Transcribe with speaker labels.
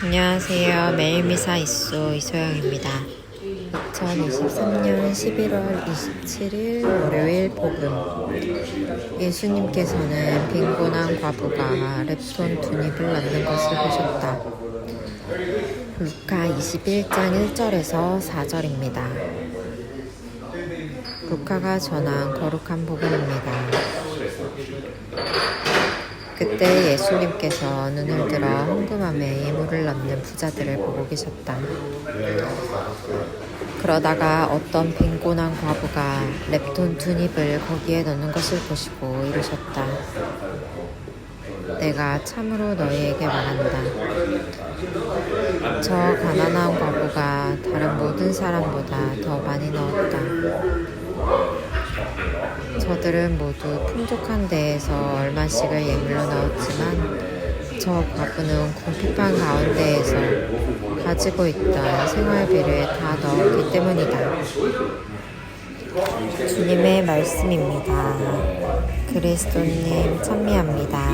Speaker 1: 안녕하세요. 매일 미사 이소 이소영입니다. 2023년 11월 27일 월요일 복음. 예수님께서는 빈곤한 과부가 랩손 투닙을 넣는 것을 보셨다. 루카 21장 1절에서 4절입니다. 루카가 전한 거룩한 복음입니다. 그때 예수님께서 눈을 들어 헌금함에 예물을 넣는 부자들을 보고 계셨다. 그러다가 어떤 빈곤한 과부가 랩돈 투닙을 거기에 넣는 것을 보시고 이르셨다. 내가 참으로 너희에게 말한다. 저 가난한 과부가 다른 모든 사람보다 더 많이 넣었다. 저들은 모두 풍족한 데에서 얼마씩을 예물로 넣었지만 저 과부는 궁핍한 가운데에서 가지고 있던 생활비를 다 넣었기 때문이다. 주님의 말씀입니다. 그리스도님 찬미합니다.